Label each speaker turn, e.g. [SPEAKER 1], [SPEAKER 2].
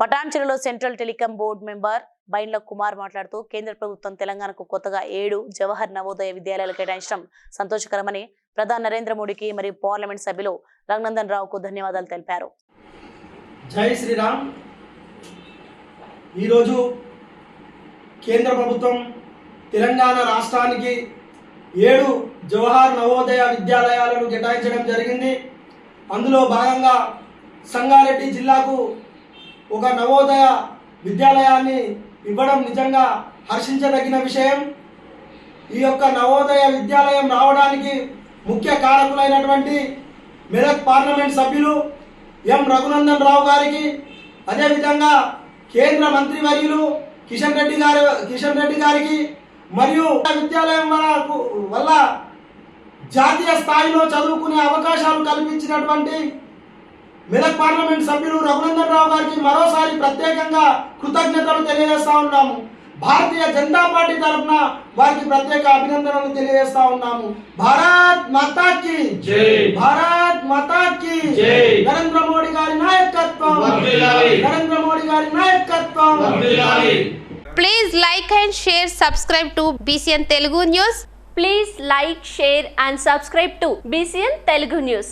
[SPEAKER 1] పటాన్చెరులో central telecom board member Baindla Kumar మాట్లాడుతూ కేంద్ర ప్రభుత్వం తెలంగాణకు కొత్తగా ఏడు జవహర్ నవోదయ విద్యాలయాలు కేటాయించడం సంతోషకరమని ప్రధాని నరేంద్ర మోడీకి మరియు పార్లమెంట్ సభ్యులు రఘునందన్ రావుకు ధన్యవాదాలు తెలిపారు.
[SPEAKER 2] జై శ్రీరామ్. ఈరోజు కేంద్ర ప్రభుత్వం తెలంగాణ రాష్ట్రానికి ఏడు జవహర్ నవోదయ విద్యాలయాలను కేటాయించడం జరిగింది. అందులో భాగంగా సంగారెడ్డి జిల్లాకు ఒక నవోదయ విద్యాలయాన్ని ఇవ్వడం నిజంగా హర్షించదగిన విషయం. ఈ యొక్క నవోదయ విద్యాలయం రావడానికి ముఖ్య కారకులైనటువంటి మెదక్ పార్లమెంట్ సభ్యులు ఎం. రఘునందన్ రావు గారికి అదేవిధంగా కేంద్ర మంత్రి వర్యులు కిషన్ రెడ్డి గారి కిషన్ రెడ్డి గారికి మరియు విద్యాలయం వల్ల వల్ల జాతీయ స్థాయిలో చదువుకునే అవకాశాలు కల్పించినటువంటి మెదక్ పార్లమెంట్ సభ్యులు రఘునందన్ రావు గారికి మరోసారి ప్రత్యేకంగా కృతజ్ఞతలు తెలియజేస్తా ఉన్నాము భారతీయ జనతా పార్టీ తరఫున వారికి ప్రత్యేక అభినందనలు తెలియజేస్తా ఉన్నాము భారత్ మాతాకి
[SPEAKER 3] జై.
[SPEAKER 2] భారత్ మాతాకి
[SPEAKER 3] జై.
[SPEAKER 2] నరేంద్ర మోడీ గారి నాయకత్వం. నరేంద్ర మోడీ గారి నాయకత్వం.
[SPEAKER 4] Please like and share, subscribe to BCN Telugu News.
[SPEAKER 5] Please like, share and subscribe to BCN Telugu News.